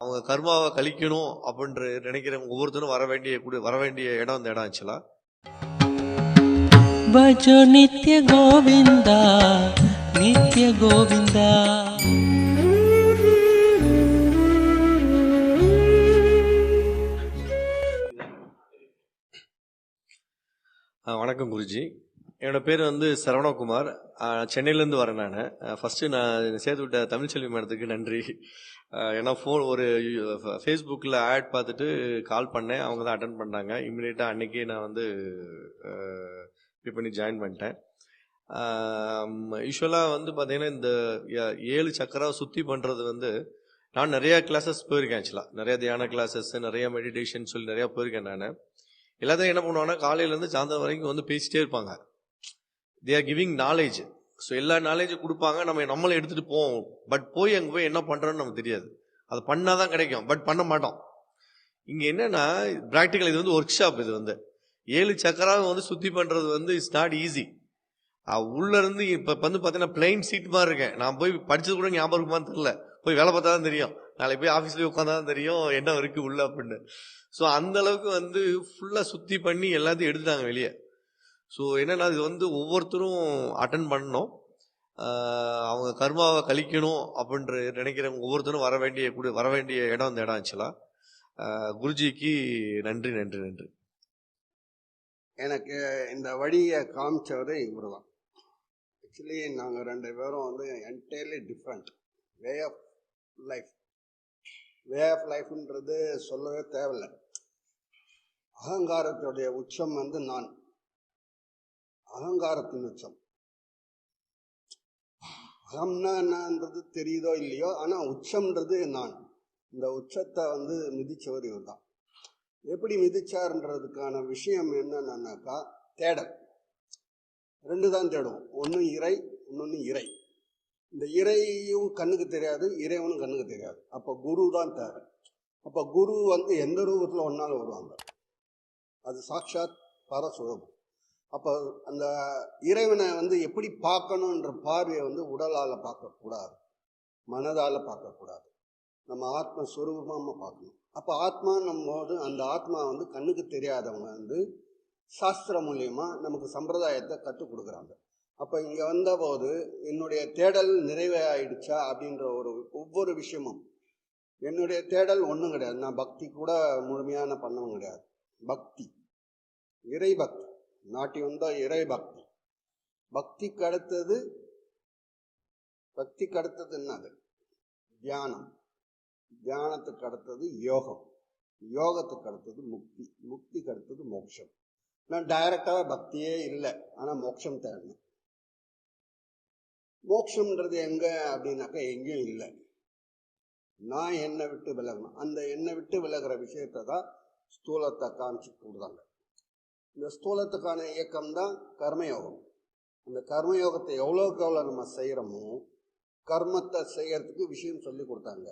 அவங்க கர்மாவை கழிக்கணும் அப்படின்ற நினைக்கிறவங்க ஒவ்வொருத்தரும் வர வேண்டிய வர வேண்டிய இடம் அந்த இடம் ஆச்சுலாம் பஜோ நித்ய கோவிந்தா நித்ய கோவிந்தா. வணக்கம் குருஜி. என்னோட பேர் வந்து சரவணகுமார். சென்னையிலேருந்து வரேன் நான். ஃபஸ்ட்டு நான் சேர்த்து விட்ட தமிழ்ச்செல்வி மேடத்துக்கு நன்றி. ஏன்னா ஃபோன் ஒரு ஃபேஸ்புக்கில் ஆட் பார்த்துட்டு கால் பண்ணேன். அவங்க தான் அட்டன் பண்ணாங்க. இம்மிடியேட்டாக அன்றைக்கே நான் வந்து பே பண்ணி ஜாயின் பண்ணிட்டேன். யூஸ்வலாக வந்து பார்த்தீங்கன்னா இந்த ஏழு சக்கரா சுற்றி பண்ணுறது வந்து நான் நிறையா கிளாஸஸ் போயிருக்கேன் ஆக்சுவலாக நிறையா தியான கிளாஸஸ் நிறையா மெடிடேஷன் சொல்லி நிறையா போயிருக்கேன் நான். எல்லாத்தையும் என்ன பண்ணுவாங்கன்னா காலையிலேருந்து சாயந்தரம் வரைக்கும் வந்து பேசிகிட்டே இருப்பாங்க. They are giving knowledge so எல்லா நாலேஜும் கொடுப்பாங்க. நம்ம நம்மளும் எடுத்துகிட்டு போவோம். பட் போய் அங்கே போய் என்ன பண்ணுறோன்னு நமக்கு தெரியாது. அது பண்ணால் தான் கிடைக்கும். பட் பண்ண மாட்டோம். இங்கே என்னென்னா ப்ராக்டிக்கல் இது வந்து ஒர்க் ஷாப் இது வந்து. ஏழு சக்கரம் வந்து சுற்றி பண்ணுறது வந்து இட்ஸ் நாட் ஈஸி உள்ளேருந்து இப்போ வந்து பார்த்தீங்கன்னா பிளைன் சீட் மாதிரி இருக்கேன். நான் போய் படித்தது கூட ஞாபகம் இருக்குமான்னு தெரில போய் வேலை பார்த்தா தான் தெரியும். நாளைக்கு போய் ஆஃபீஸ்லேயே உட்காந்தா தான் தெரியும். என்ன இருக்குது உள்ள அப்படின்னு. ஸோ அந்த அளவுக்கு வந்து ஃபுல்லாக சுற்றி பண்ணி எல்லாத்தையும் எடுத்துட்டாங்க வெளியே. ஸோ என்னென்னா இது வந்து ஒவ்வொருத்தரும் அட்டன் பண்ணணும். அவங்க கர்மாவை கழிக்கணும் அப்படின்ற நினைக்கிறவங்க ஒவ்வொருத்தரும் வர வேண்டிய கூட வர வேண்டிய இடம் அந்த இடம் ஆக்சுவலாக குருஜிக்கு நன்றி நன்றி நன்றி. எனக்கு இந்த வழியை காமிச்சவர் இவர் தான். ஆக்சுவலி நாங்கள் ரெண்டு பேரும் வந்து entirely different way of life way of லைஃப்ன்றது சொல்லவே தேவையில்லை. அகங்காரத்துடைய உச்சம் வந்து நான். அகங்காரத்தின் உச்சம். அகம்னா என்னன்றது தெரியுதோ இல்லையோ ஆனால் உச்சம்ன்றது நான். இந்த உச்சத்தை வந்து மிதிச்சவர் இவர் தான் எப்படி மிதிச்சார்ன்றதுக்கான விஷயம் என்னன்னாக்கா தேடல். ரெண்டு தான் தேடுவோம். ஒன்று இறை இன்னொன்று இறை. இந்த இறையும் கண்ணுக்கு தெரியாது இறைவனும் கண்ணுக்கு தெரியாது. அப்போ குரு தான் தேவை அப்போ குரு வந்து எந்த ரூபத்தில் ஒன்றாலும் வருவாங்க. அது சாட்சாத் பரஸ்வரூபம். அப்போ அந்த இறைவனை வந்து எப்படி பார்க்கணுன்ற பார்வையை வந்து உடலால் பார்க்கக்கூடாது. மனதால் பார்க்கக்கூடாது. நம்ம ஆத்மஸ்வரூபமாக பார்க்கணும். அப்போ ஆத்மான்னும் போது அந்த ஆத்மா வந்து கண்ணுக்கு தெரியாதவங்க வந்து சாஸ்திரம் மூலியமாக நமக்கு சம்பிரதாயத்தை கற்றுக் கொடுக்குறாங்க. அப்போ இங்கே வந்தபோது என்னுடைய தேடல் நிறைவாயிடுச்சா அப்படின்ற ஒரு ஒவ்வொரு விஷயமும். என்னுடைய தேடல் ஒன்றும் கிடையாது. நான் பக்தி கூட முழுமையான பண்ணவும் கிடையாது. பக்தி. இறை பக்தி நாட்டி வந்தால் இறை பக்தி. பக்திக்கு அடுத்தது பக்திக்கு அடுத்தது என்னது? தியானம். தியானத்துக்கு அடுத்தது யோகம். யோகத்துக்கு அடுத்தது முக்தி. முக்திக்கு அடுத்தது மோட்சம். நான் டைரக்டாக பக்தியே இல்லை. ஆனால் மோட்சம் தேடணும் மோட்சம்ன்றது எங்க அப்படின்னாக்கா எங்கேயும் இல்லை. நான் என்னை விட்டு விலகணும். அந்த என்னை விட்டு விலகிற விஷயத்தை தான் ஸ்தூலத்தை காமிச்சு கொடுத்தாங்க இந்த ஸ்தூலத்துக்கான இயக்கம் தான் கர்மயோகம். அந்த கர்மயோகத்தை எவ்வளோக்கு எவ்வளோ நம்ம செய்கிறோமோ கர்மத்தை செய்யறதுக்கு விஷயம் சொல்லி கொடுத்தாங்க.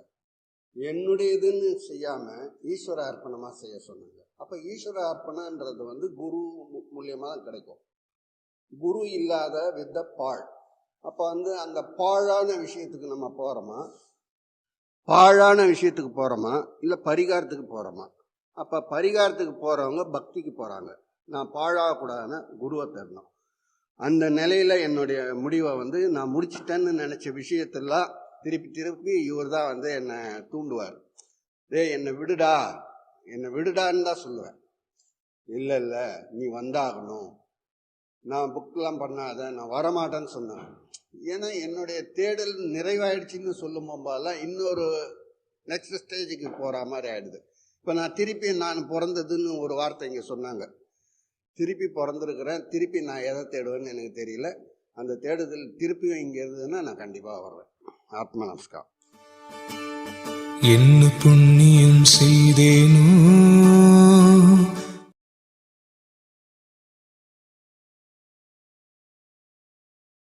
என்னுடையதுன்னு செய்யாமல் ஈஸ்வர அர்ப்பணமாக செய்ய சொன்னாங்க. அப்போ ஈஸ்வர அர்ப்பணன்றது வந்து குரு மூலியமாக தான் கிடைக்கும். குரு இல்லாத வித்த பாழ். அப்போ வந்து அந்த பாழான விஷயத்துக்கு நம்ம போகிறோமா பாழான விஷயத்துக்கு போகிறோமா இல்லை பரிகாரத்துக்கு போகிறோமா அப்போ பரிகாரத்துக்கு போகிறவங்க பக்திக்கு போகிறாங்க நான் பாழாகக்கூடாதுன்னா குருவை தேடணும் அந்த நிலையில் என்னுடைய முடிவை வந்து நான் முடிச்சிட்டேன்னு நினச்ச விஷயத்தெல்லாம் திருப்பி திருப்பி இவர் தான் வந்து என்னை தூண்டுவார். டேய் என்னை விடுடா. என்னை விடுடான்னு தான் சொல்லுவேன். இல்லை இல்லை நீ வந்தாகணும். நான் புக்கெலாம் பண்ணாத. நான் வரமாட்டேன்னு சொன்னேன். ஏன்னா என்னுடைய தேடல் நிறைவாயிடுச்சுன்னு சொல்லும் போதெல்லாம் இன்னொரு நெக்ஸ்ட் ஸ்டேஜுக்கு போகிற மாதிரி ஆகிடுது இப்போ நான் திருப்பி நான் பிறந்ததுன்னு ஒரு வார்த்தை இங்கே சொன்னாங்க. திருப்பி பிறந்திருக்கிறேன். திருப்பி நான் எதை தேடுவேன்னு எனக்கு தெரியல. அந்த தேடுதல் திருப்பியும் இங்கே இருந்ததுன்னா நான் கண்டிப்பாக வர்றேன் ஆத்ம நமஸ்கார் என்ன புண்ணியம் செய்தேன்